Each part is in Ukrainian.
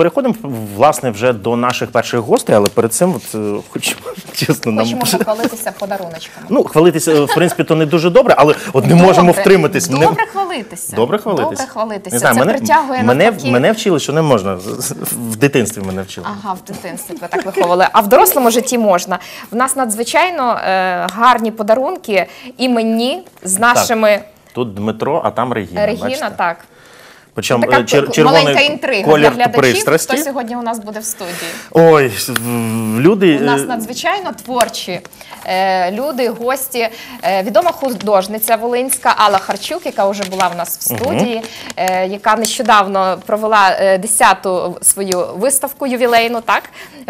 переходимо власне вже до наших перших гостей, але перед цим, от, е, хочемо чесно, нам Хочемо похвалитися подаруночками. ну хвалитися, в принципі, то не дуже добре, але от не можемо Добре, втриматись. Добре хвалитися. Добре хвалитись. Добре хвалитися. Не знаю, Це мене, притягує мене, мене вчили, що не можна. В дитинстві мене вчили. Ага, в дитинстві ви так виховували. А в дорослому житті можна. В нас надзвичайно е, гарні подарунки і мені з нашими Тут Дмитро, а там Регіна. Регіна, бачите? так. Причому Така е, чер- червоний маленька інтрига для глядачів, пристрасті. хто сьогодні у нас буде в студії. Ой, люди. У нас е, надзвичайно творчі е, люди, гості. Е, відома художниця Волинська Алла Харчук, яка вже була в нас в студії, е, яка нещодавно провела 10-ту свою виставку ювілейну, так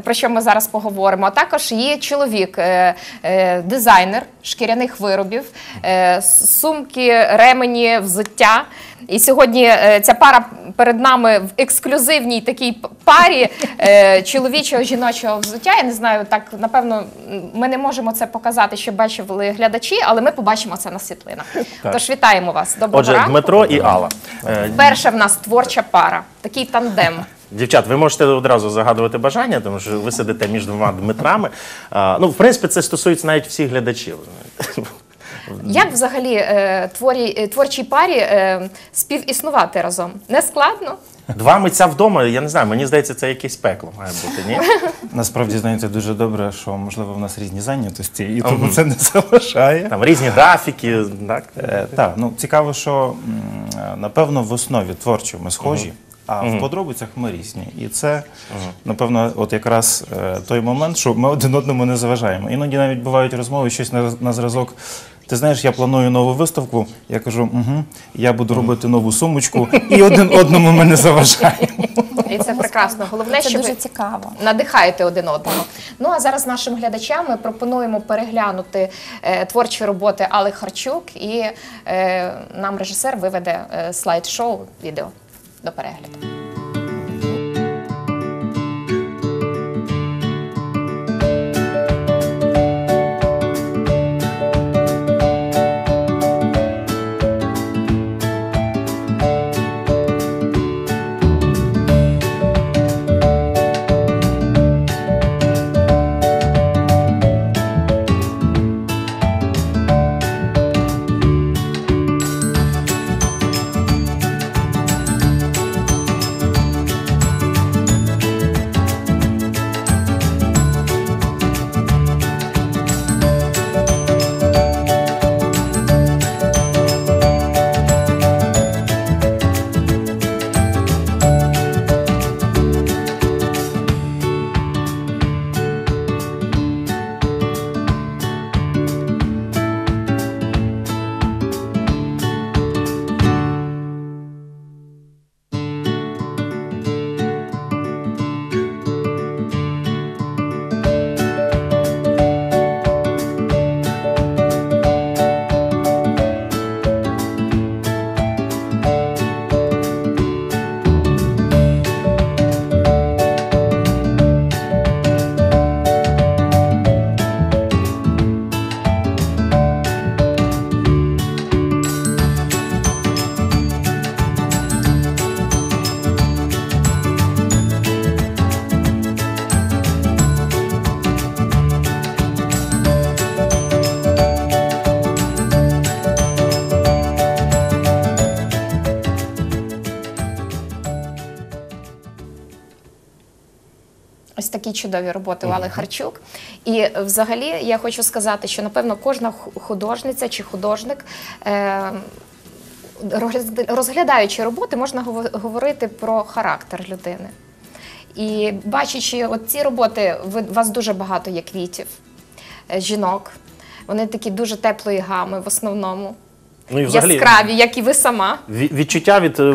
про що ми зараз поговоримо. А також її чоловік, е, е, дизайнер шкіряних виробів, е, сумки, ремені, взуття. І сьогодні е, ця пара перед нами в ексклюзивній такій парі е, чоловічого жіночого взуття. Я не знаю, так напевно, ми не можемо це показати, щоб бачили глядачі, але ми побачимо це на світлинах. Тож вітаємо вас. Доброго Отже, ранку. Дмитро і Алла. Е, Перша в нас творча пара, такий тандем. Дівчат, ви можете одразу загадувати бажання, тому що ви сидите між двома Дмитрами. А, ну, в принципі, це стосується навіть всіх глядачів. Як взагалі е, творі, е, творчій парі е, співіснувати разом? Не складно? Два митця вдома, я не знаю, мені здається, це якесь пекло має бути, ні? Насправді знаєте дуже добре, що можливо в нас різні зайнятості, і тому це не залишає. Там різні графіки, так? Е, так, ну цікаво, що м, напевно в основі творчо ми схожі. А в подробицях ми різні. І це, напевно, от якраз е, той момент, що ми один одному не заважаємо. Іноді навіть бувають розмови, щось на, на зразок. Ти знаєш, я планую нову виставку. Я кажу, угу, я буду робити нову сумочку, і один одному ми не заважаємо. І це прекрасно. Головне, Це що дуже ви цікаво. надихаєте один одного. Ну а зараз нашим глядачам ми пропонуємо переглянути е, творчі роботи Али Харчук, і е, нам режисер виведе е, слайд-шоу відео до перегляду. Такі чудові роботи у Али Харчук. І е, взагалі я хочу сказати, що напевно кожна художниця чи художник. Е- Розглядаючи роботи, можна говорити про характер людини. І бачачи от ці роботи, у вас дуже багато є квітів, е, жінок. Вони такі дуже теплої гами в основному. Ну і взагалі Яскраві, як і ви сама. ві- відчуття від, е,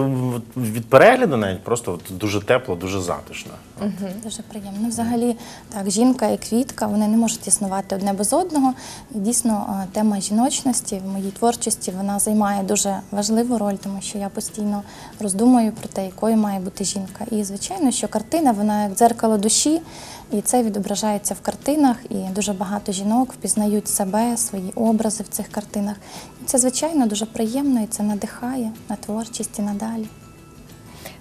від перегляду навіть просто от дуже тепло, дуже затишно. Дуже приємно. Ну, Взагалі, так, жінка і квітка вони не можуть існувати одне без одного. І дійсно е, тема жіночності в моїй творчості вона займає дуже важливу роль, тому що я постійно роздумую про те, якою має бути жінка. І звичайно, що картина вона як дзеркало душі, і це відображається в картинах. І дуже багато жінок впізнають себе, свої образи в цих картинах. І це звичайно дуже приємно і це надихає на творчість і надалі.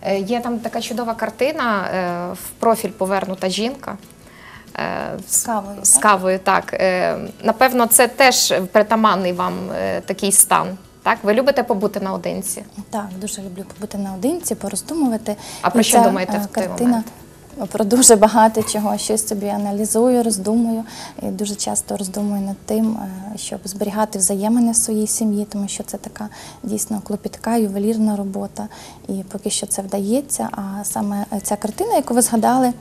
Е, Є там така чудова картина, е, в профіль повернута жінка. е, З кавою, З кавою, так. Напевно, це теж притаманний вам такий стан. Так? Ви любите побути наодинці? Так, дуже люблю побути наодинці, пороздумувати. А про І що ця, думаєте в той картина момент? Про дуже багато чого, щось собі аналізую, роздумую. І дуже часто роздумую над тим, е, щоб зберігати взаємини в своїй сім'ї, тому що це така дійсно клопітка, ювелірна робота. І поки що це вдається. А саме ця картина, яку ви згадали е,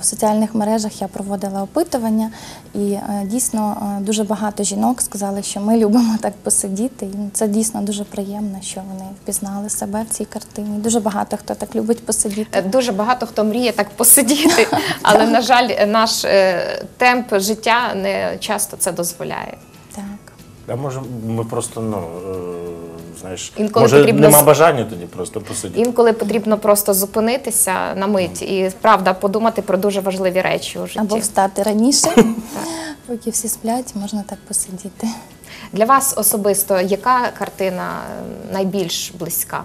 в соціальних мережах, я проводила опитування, і е, дійсно дуже багато жінок сказали, що ми любимо так посидіти. І це дійсно дуже приємно, що вони впізнали себе в цій картині. Дуже багато хто так любить посидіти. Дуже багато хто мріє так посидіти, але, на жаль, наш е, темп життя не часто це дозволяє. Так. А може ми просто, ну, е, знаєш, Інколи може потрібно нема з- бажання тоді просто посидіти. Інколи потрібно просто зупинитися на мить і правда подумати про дуже важливі речі у житті. Або встати раніше, поки всі сплять, можна так посидіти. Для вас особисто яка картина е, найбільш близька?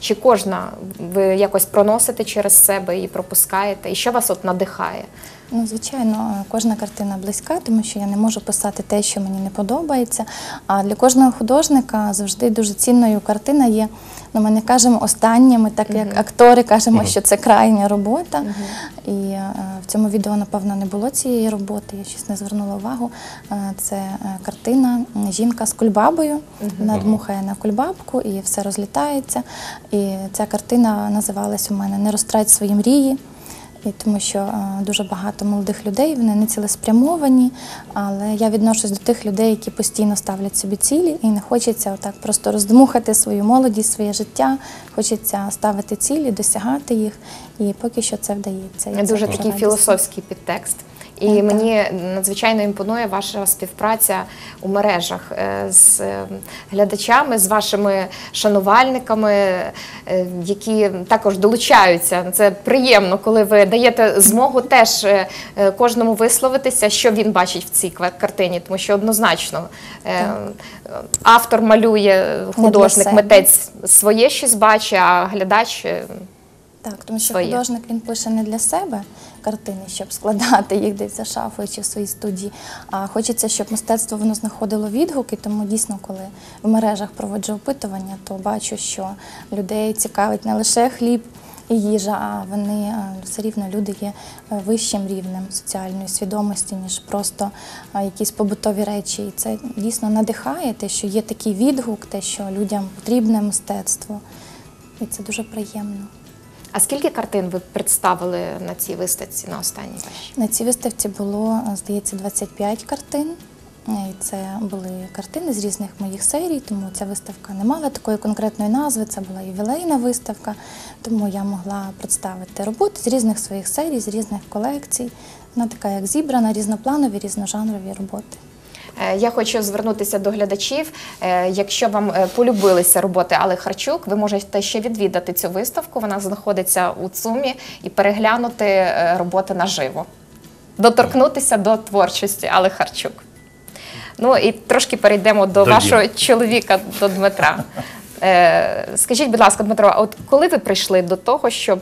Чи кожна ви якось проносите через себе і пропускаєте? І що вас от надихає? Ну, звичайно, кожна картина близька, тому що я не можу писати те, що мені не подобається. А для кожного художника завжди дуже цінною картина є. Ну, ми не кажемо останніми, так як актори кажемо, що це крайня робота. І е, в цьому відео, напевно, не було цієї роботи, я щось не звернула увагу. Е, це е, картина жінка з кульбабою. Вона дмухає на кульбабку і все розлітається. І ця картина називалась у мене Не розтрать свої мрії. І тому що е, дуже багато молодих людей, вони не цілеспрямовані, але я відношусь до тих людей, які постійно ставлять собі цілі, і не хочеться отак просто роздмухати свою молодість, своє життя. Хочеться ставити цілі, досягати їх, і поки що це вдається. І це Дуже такий радісно. філософський підтекст. І Так, так. мені надзвичайно імпонує ваша співпраця у мережах е, з е, глядачами, з вашими шанувальниками, е, які також долучаються. Це приємно, коли ви даєте змогу теж кожному висловитися, що він бачить в цій картині, тому що однозначно е, автор малює художник, митець своє щось бачить, а глядач. Так, тому що своє. художник він пише не для себе картини, щоб складати їх десь за шафою чи в своїй студії. А хочеться, щоб мистецтво воно знаходило відгуки. Тому дійсно, коли в мережах проводжу опитування, то бачу, що людей цікавить не лише хліб. І їжа, а вони е, все рівно люди є е, вищим рівнем соціальної свідомості, ніж просто е, якісь побутові речі. І це дійсно надихає те, що є такий відгук, те, що людям потрібне мистецтво. І це дуже приємно. А скільки картин ви представили на цій виставці на останній вашій? На цій виставці було, е, здається, 25 картин. Е, І це були картини з різних моїх серій, тому ця виставка не мала такої конкретної назви. Це була ювілейна виставка, тому я могла представити роботи з різних своїх серій, з різних колекцій. Вона така, як зібрана, різнопланові, різножанрові роботи. Е, Я хочу звернутися до глядачів. Е, Якщо вам е, полюбилися роботи Алли Харчук, ви можете ще відвідати цю виставку. Вона знаходиться у ЦУМі і переглянути роботи наживо, доторкнутися до творчості Алли Харчук. Ну і трошки перейдемо до До вашого діла. чоловіка, до Дмитра. Скажіть, будь ласка, Дмитро, от коли ви прийшли до того, щоб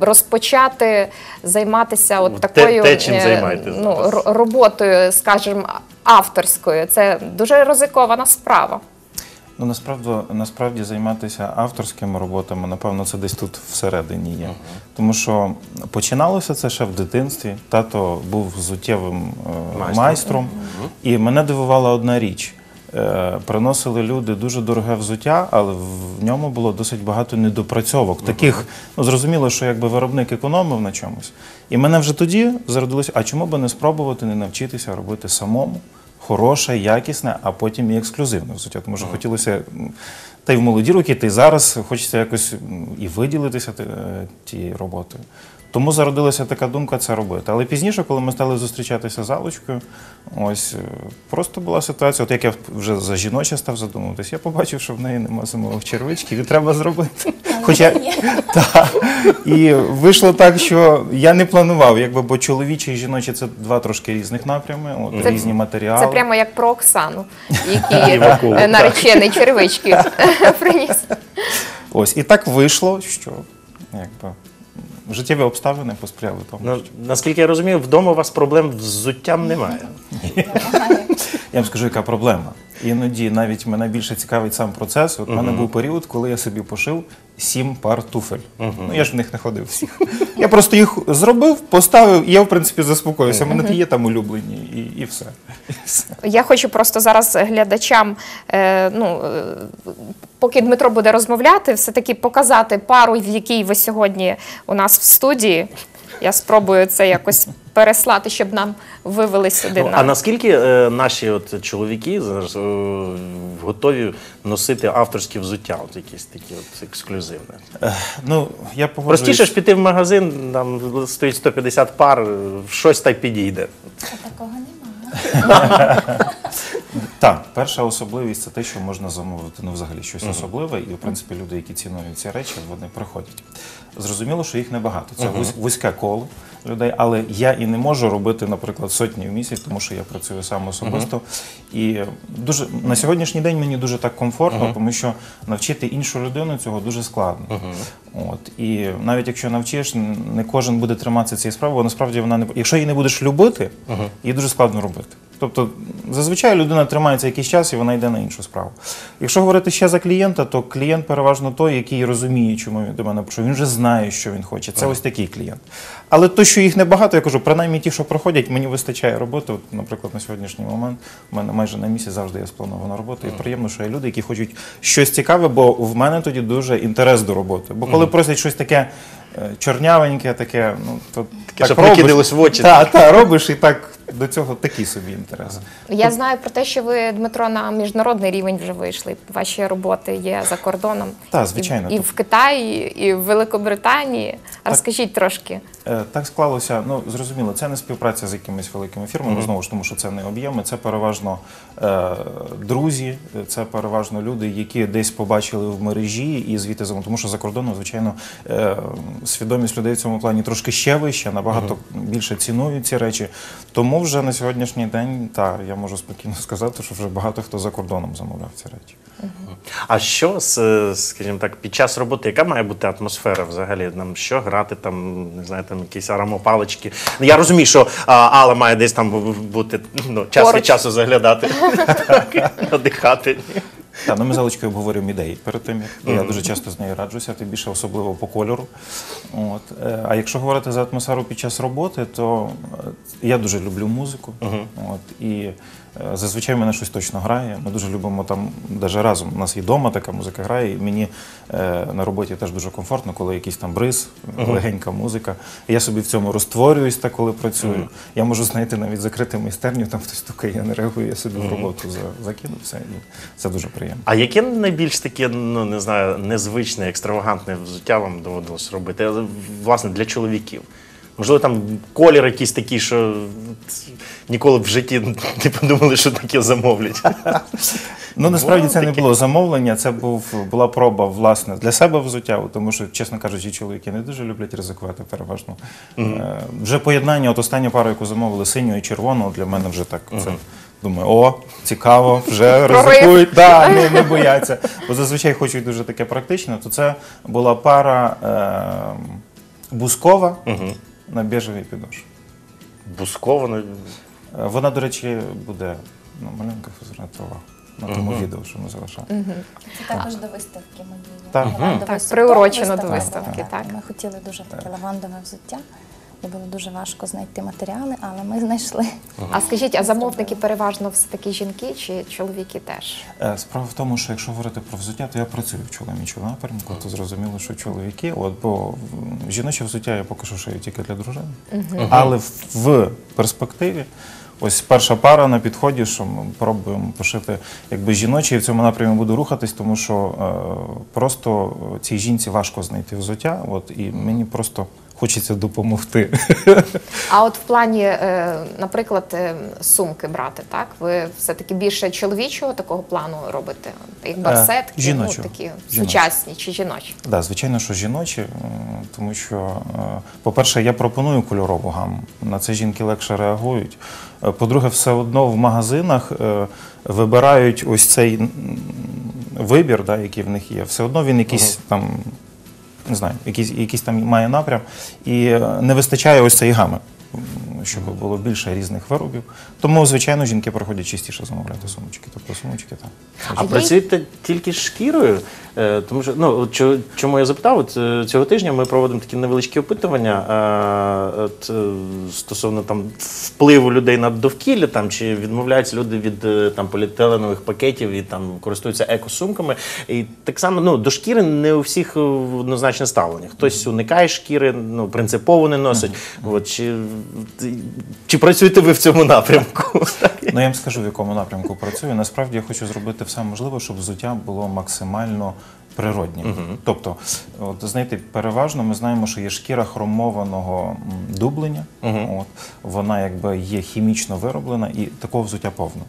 розпочати займатися от Ну, те- те, чим е, ну, роботою, скажімо, авторською? Це дуже ризикована справа. Ну насправді, насправді займатися авторськими роботами, напевно, це десь тут всередині є. Тому що починалося це ще в дитинстві. Тато був взуттєвим е, Майстром. майстром, і мене дивувала одна річ. Е, Приносили люди дуже дороге взуття, але в ньому було досить багато недопрацьовок. Таких, ну зрозуміло, що якби виробник економив на чомусь. І мене вже тоді зародилося, а чому би не спробувати не навчитися робити самому? хороше, якісне, а потім і ексклюзивне взуття. Тому що хотілося та й в молоді роки, та й зараз хочеться якось і виділитися е, тією роботою. Тому зародилася така думка це робити. Але пізніше, коли ми стали зустрічатися з Алочкою, ось е, просто була ситуація, от як я вже за жіноче став задумуватись, я побачив, що в неї нема зимових червичків, і треба зробити. Хоча так. І вийшло так, що я не планував, якби, бо чоловічі і жіночі це два трошки різних напрями, от, Це- різні матеріали. Це прямо як про Оксану, І який Вакуум, е, наречений червички приніс. Ось і так вийшло, що якби життєві обставини посприяли тому. Ну, наскільки я розумію, вдома у вас проблем з взуттям немає. Я вам скажу, яка проблема. Іноді навіть мене більше цікавить сам процес. От у мене був період, коли я собі пошив сім пар туфель. Ну я ж в них не ходив всіх. Я просто їх зробив, поставив, і я в принципі заспокоївся. У мене є там улюблені, і, і все. Я хочу просто зараз глядачам, е, ну, е, поки Дмитро буде розмовляти, все-таки показати пару, в якій ви сьогодні у нас в студії. Я спробую це якось переслати, щоб нам вивели сюди. Ну, на... а наскільки е, наші от чоловіки зараз е, готові носити авторські взуття, от якісь такі от ексклюзивне? Ну, я погоджуюсь. Простіше ж піти в магазин, там стоїть 150 пар, щось щось й підійде. Такого немає. Так, перша особливість це те, що можна замовити ну, взагалі щось особливе, і в принципі люди, які цінують ці речі, вони приходять. Зрозуміло, що їх небагато. Це вузь- вузьке коло людей, але я і не можу робити, наприклад, сотні в місяць, тому що я працюю сам особисто. І дуже на сьогоднішній день мені дуже так комфортно, тому що навчити іншу людину цього дуже складно. От і навіть якщо навчиш, не кожен буде триматися цієї справи, бо насправді вона не якщо її не будеш любити, її дуже складно робити. Тобто, зазвичай людина тримається якийсь час і вона йде на іншу справу. Якщо говорити ще за клієнта, то клієнт переважно той, який розуміє, чому він до мене прийшов. Він вже знає, що він хоче. Це ось такий клієнт. Але то, що їх небагато, я кажу, принаймні ті, що проходять, мені вистачає роботи. От, наприклад, на сьогоднішній момент у мене майже на місяць завжди є спланована робота. І приємно, що є люди, які хочуть щось цікаве, бо в мене тоді дуже інтерес до роботи. Бо коли просять щось таке чорнявеньке, таке, ну то щоб не кидалось в очі. Так, так, робиш і так до цього такий собі інтерес. Я знаю про те, що ви, Дмитро, на міжнародний рівень вже вийшли. Ваші роботи є за кордоном. Так, звичайно. І, і в Китаї, і в Великобританії. Розкажіть трошки. Е, Так склалося. Ну зрозуміло, це не співпраця з якимись великими фірмами. Знову ж тому, що це не об'єми. Це переважно е, друзі, це переважно люди, які десь побачили в мережі і звідти замовили. Тому що за кордоном, звичайно, е, свідомість людей в цьому плані трошки ще вища, набагато більше цінують ці речі. Тому вже на сьогоднішній день так, я можу спокійно сказати, що вже багато хто за кордоном замовляв ці речі. А що, з, скажімо так, під час роботи, яка має бути атмосфера взагалі? Нам що грати, там, не знаю, там якісь аромопалички? Ну, Я розумію, що а, Алла має десь там бути ну, час Поруч. від часу заглядати, надихати. Так, ну ми з Алечкою обговорюємо ідеї перед тим, як я дуже часто з нею раджуся, тим більше особливо по кольору. От. е, А якщо говорити за атмосферу під час роботи, то е, я дуже люблю музику. От, і зазвичай в мене щось точно грає. Ми дуже любимо там, навіть разом. У нас і вдома така музика грає, і мені е, на роботі теж дуже комфортно, коли якийсь там бриз, легенька музика. І я собі в цьому розтворююсь, так, коли працюю. Я можу знайти навіть закрити майстерню, там хтось стукає, я не реагую, я собі в роботу закину все. І це дуже приємно. А яке найбільш таке, ну не знаю, незвичне, екстравагантне взуття вам доводилось робити? Власне, для чоловіків. Можливо, там колір якийсь такий, що ніколи в житті не подумали, що таке замовлять. Ну насправді це не було замовлення, це був була проба власне для себе взуття, тому що, чесно кажучи, чоловіки не дуже люблять ризикувати переважно. Е, вже поєднання, от остання пара, яку замовили синього і червоного, для мене вже так. Це думаю, о, цікаво, вже ризикують, да, не, не бояться. Бо зазвичай хочуть дуже таке практичне. То це була пара е, бускова на біжевій підошві. Бусковано. Е, Вона, до речі, буде ну, маленька звернути увагу на тому відео, що ми залишали. Це також до виставки моєї. Так. Лавандовий Так, приурочено до виставка. виставки, так. Ми хотіли дуже таке лавандове взуття. І було дуже важко знайти матеріали, але ми знайшли. А скажіть, а замовники переважно все таки жінки чи чоловіки теж? Е, Справа в тому, що якщо говорити про взуття, то я працюю в чоловічому напрямку, то зрозуміло, що чоловіки, от бо жіноче взуття я поки що шию тільки для дружини. Але в, в перспективі, ось перша пара на підході, що ми пробуємо пошити якби жіночі, і в цьому напрямі буду рухатись, тому що е, просто цій жінці важко знайти взуття, от і мені просто хочеться допомогти. А от в плані, е, наприклад, е, сумки брати, так? Ви все-таки більше чоловічого такого плану робите? Як барсетки, ну, такі сучасні чи жіночі? Так, звичайно, що жіночі, тому що, е, по-перше, я пропоную кольорову гаму. На це жінки легше реагують. Е, По-друге, все одно в магазинах е, вибирають ось цей вибір, да, який в них є. Все одно він якийсь там не знаю, якийсь, якийсь там має напрям, і е, не вистачає ось цієї гами. Щоб було більше різних виробів. Тому, звичайно, жінки приходять частіше замовляти сумочки. Тобто сумочки там. А працюєте тільки з шкірою? Е, Тому що ну от чо- чому я запитав? От е, цього тижня ми проводимо такі невеличкі опитування е, от, е, стосовно там впливу людей на довкілля, там чи відмовляються люди від е, там поліетиленових пакетів і там користуються екосумками. І так само ну до шкіри не у всіх е, однозначне ставлення. Хтось уникає шкіри, ну принципово не носить. От чи, чи працюєте ви в цьому напрямку? Ну я вам скажу, в якому напрямку працюю. Насправді я хочу зробити все можливе, щоб взуття було максимально природнім. Тобто, от знаєте, переважно ми знаємо, що є шкіра хромованого дублення, дублення. От вона якби є хімічно вироблена, і такого взуття повно.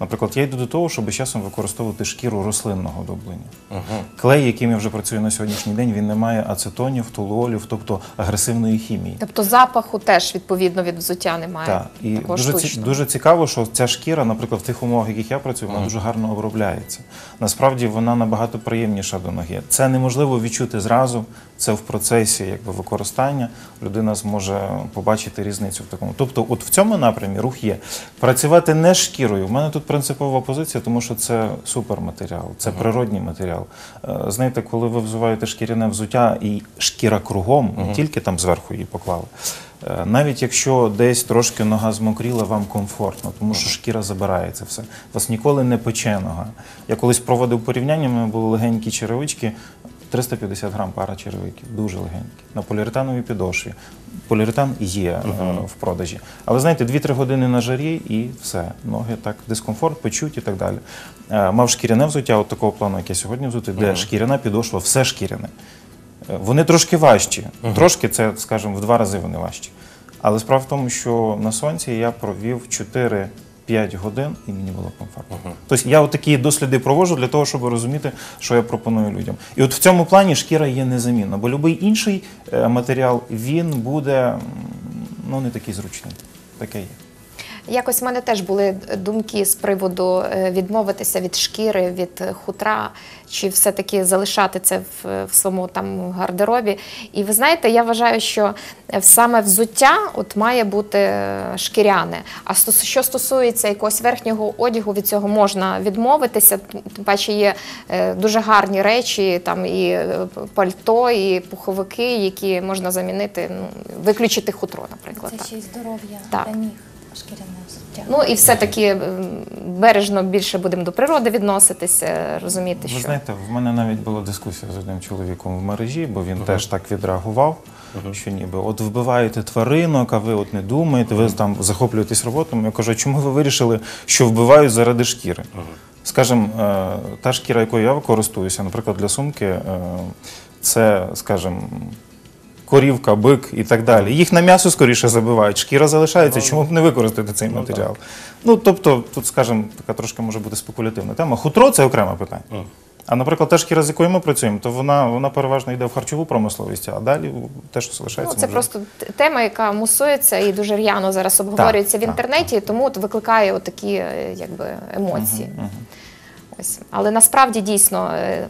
Наприклад, я йду до того, щоб часом використовувати шкіру рослинного дублення. Клей, яким я вже працюю на сьогоднішній день, він не має ацетонів, толуолів, тобто агресивної хімії. Тобто запаху теж відповідно від взуття немає. Так, і такого дуже, ці, штучного. дуже цікаво, що ця шкіра, наприклад, в тих умовах, в яких я працюю, вона дуже гарно обробляється. Насправді вона набагато приємніша до ноги. Це неможливо відчути зразу. Це в процесі якби, використання. Людина зможе побачити різницю в такому. Тобто, от в цьому напрямі рух є. Працювати не шкірою. У мене тут принципова позиція, тому що це суперматеріал, це природній матеріал. Е, Знаєте, коли ви взуваєте шкіряне взуття і шкіра кругом, не тільки там зверху її поклали. Е, Навіть якщо десь трошки нога змокріла, вам комфортно, тому що шкіра забирає це все. Вас ніколи не пече нога. Я колись проводив порівняння, в мене були легенькі черевички, 350 грам пара черевиків, дуже легенькі, на поліуретановій підошві. Поліуретан є угу. в продажі. Але знаєте, 2-3 години на жарі і все. Ноги так, дискомфорт, печуть і так далі. Е, Мав шкіряне взуття, от такого плану, яке сьогодні взути, де шкіряна підошва, все шкіряне. Е, Вони трошки важчі. Трошки це, скажімо, в два рази вони важчі. Але справа в тому, що на сонці я провів 4-5 годин і мені було комфортно. Тобто я такі досліди провожу для того, щоб розуміти, що я пропоную людям. І от в цьому плані шкіра є незамінна, бо будь-який інший е, матеріал він буде ну, не такий зручний. Таке є. Якось в мене теж були думки з приводу е, відмовитися від шкіри, від хутра, чи все-таки залишати це в, в своєму там гардеробі. І ви знаєте, я вважаю, що саме взуття от має бути е, шкіряне. А що стосується якогось верхнього одягу, від цього можна відмовитися. Тим паче є е, дуже гарні речі, там і пальто, і пуховики, які можна замінити, ну, виключити хутро, наприклад. Це так. ще й здоров'я для ніг, шкіряне взуття. Ну і все-таки бережно більше будемо до природи відноситися, розуміти, що. Ви знаєте, в мене навіть була дискусія з одним чоловіком в мережі, бо він теж так відреагував, що ніби от вбиваєте тваринок, а ви от не думаєте, ви там захоплюєтесь роботами. Я кажу, чому ви вирішили, що вбивають заради шкіри? Скажімо, е, та шкіра, якою я користуюся, наприклад, для сумки, е, це, скажімо, корівка, бик і так далі. Їх на м'ясо скоріше забивають, шкіра залишається, чому б не використати цей матеріал? Ну, тобто, тут, скажімо, така трошки може бути спекулятивна тема. Хутро це окреме питання. А, наприклад, та шкіра, з якою ми працюємо, то вона, вона переважно йде в харчову промисловість, а далі те, що ну, залишається. це може- просто тема, яка мусується і дуже р'яно зараз обговорюється в так, інтернеті, тому от викликає такі е, якби емоції. Ось. Але насправді дійсно е,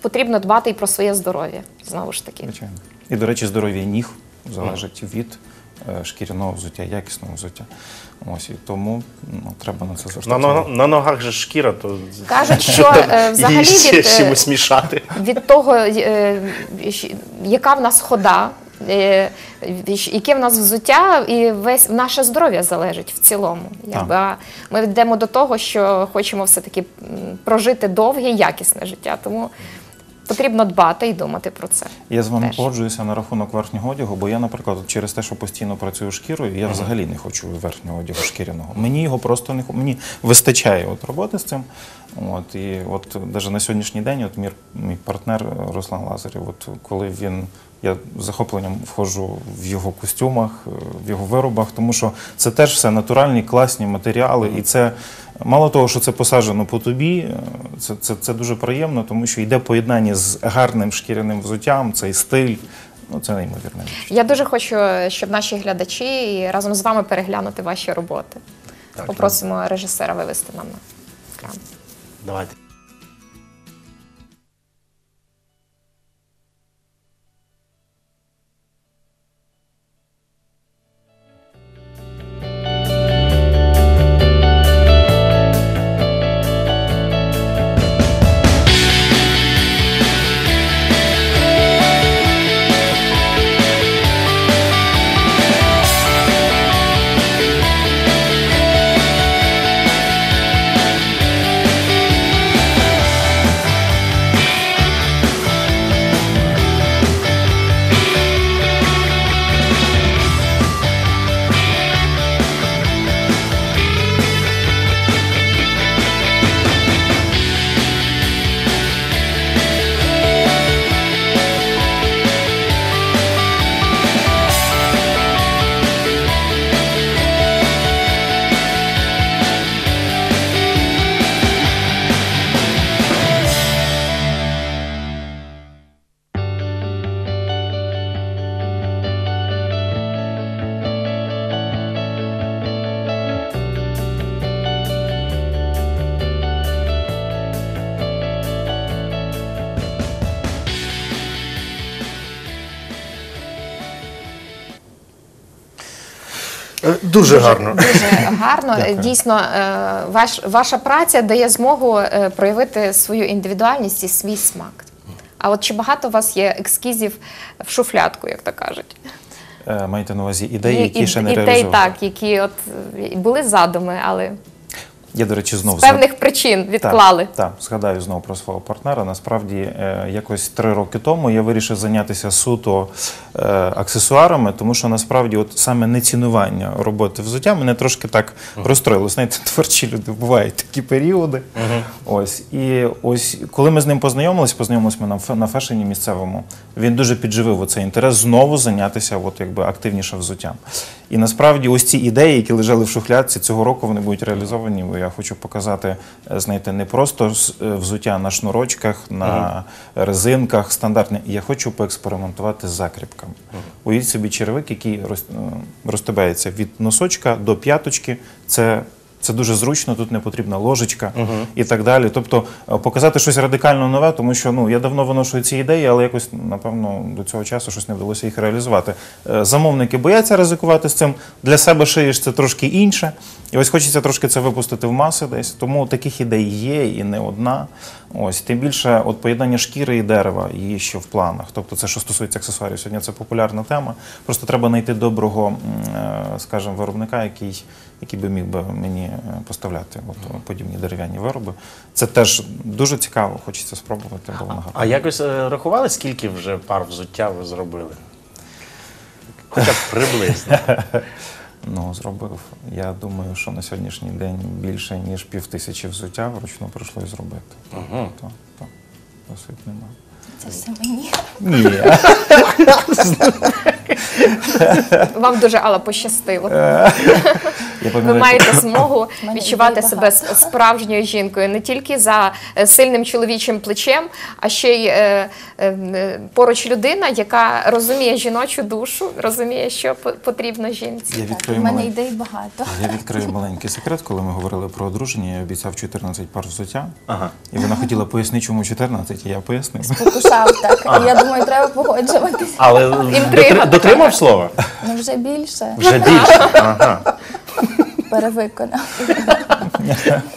потрібно дбати і про своє здоров'я знову ж таки. Звичайно. І, до речі, здоров'я ніг залежить від е, шкіряного взуття, якісного взуття. Ось і тому ну, треба на це звертати. На, на, увагу. на ногах же шкіра, то Кажуть, що е, взагалі її ще від, з е, чимось мішати. від того, е, щ- яка в нас хода, е, яке в нас взуття, і весь наше здоров'я залежить в цілому. Якби, а ми йдемо до того, що хочемо все-таки м, прожити довге, якісне життя. Тому потрібно дбати і думати про це. Я з вами погоджуюся на рахунок верхнього одягу, бо я, наприклад, через те, що постійно працюю шкірою, я взагалі не хочу верхнього одягу шкіряного. Мені його просто не мені вистачає от роботи з цим. От і от навіть на сьогоднішній день, от мій, мій партнер Руслан Лазарів, от коли він. Я з захопленням входжу в його костюмах, е, в його виробах, тому що це теж все натуральні, класні матеріали, і це мало того, що це посаджено по тобі, е, це, це, це дуже приємно, тому що йде поєднання з гарним шкіряним взуттям, цей стиль. Ну, це неймовірне. Я дуже хочу, щоб наші глядачі разом з вами переглянути ваші роботи. Так, Попросимо режисера вивести нам на екран. Давайте. Дуже гарно. Дуже гарно. Дійсно, е, ваш, ваша праця дає змогу е, проявити свою індивідуальність і свій смак. А от чи багато у вас є екскізів в шуфлядку, як то кажуть? Е, Маєте на увазі ідеї, які і- ще не ідей, реалізовані? так, які от були задуми, але Я, до речі, знов з певних причин відклали. Так, так, згадаю знову про свого партнера. Насправді, е, якось три роки тому я вирішив зайнятися суто е, аксесуарами, тому що насправді, от саме нецінування роботи взуття мене трошки так розстроїло. Знаєте, творчі люди бувають такі періоди. Ось і ось, коли ми з ним познайомились, познайомились ми на, на фешені місцевому. Він дуже підживив оцей інтерес знову зайнятися, от якби активніше взуттям. І насправді, ось ці ідеї, які лежали в шухлядці, цього року вони будуть реалізовані. Бо я хочу показати, е, знаєте, не просто е, взуття на шнурочках, на резинках стандартне. Я хочу поекспериментувати з закріпками. Уявіть собі черевик, який е, розтибається від носочка до п'яточки. Це це дуже зручно, тут не потрібна ложечка і так далі. Тобто е, показати щось радикально нове, тому що ну я давно виношу ці ідеї, але якось напевно до цього часу щось не вдалося їх реалізувати. Е, Замовники бояться ризикувати з цим. Для себе шиєш це трошки інше. І ось хочеться трошки це випустити в маси десь. Тому таких ідей є і не одна. Ось тим більше, от поєднання шкіри і дерева є ще в планах. Тобто, це що стосується аксесуарів. Сьогодні це популярна тема. Просто треба знайти доброго, е, скажімо, виробника, який, який би міг би мені е, поставляти от, подібні дерев'яні вироби. Це теж дуже цікаво, хочеться спробувати, бо воно. А якось е, рахували, скільки вже пар взуття ви зробили? Хоча б приблизно. Ну, зробив. Я думаю, що на сьогоднішній день більше ніж пів тисячі взуття вручну прийшлось зробити. Угу. То, то, досить немає. Це все мені. Ні. Вам дуже Алла пощастило. Ви маєте змогу відчувати себе справжньою жінкою не тільки за е, сильним чоловічим плечем, а ще й е, е, поруч людина, яка розуміє жіночу душу, розуміє, що по- потрібно жінці. я відкрию у мене ідей багато. Я відкрию маленький секрет, коли ми говорили про одруження, я обіцяв 14 пар взуття. Ага. І вона хотіла пояснити, чому 14, і я пояснив. Покушав так. Я думаю, треба погоджуватися. Але Інтрига дотримав слова? Ну вже більше Вже більше. Ага. Перевиконав.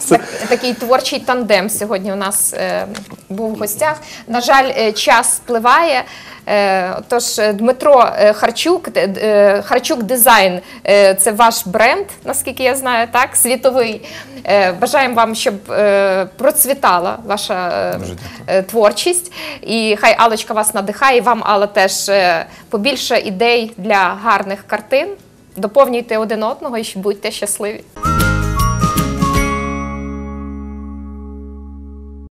Так, такий творчий тандем сьогодні у нас е, був в гостях. На жаль, е, час спливає. Е, Тож е, Дмитро е, Харчук, е, Харчук Дизайн е, це ваш бренд, наскільки я знаю, так, світовий. Е, Бажаємо вам, щоб е, процвітала ваша е, Дуже е, творчість. І хай Алочка вас надихає, і вам, Алла, теж е, побільше ідей для гарних картин. Доповнюйте один одного і будьте щасливі.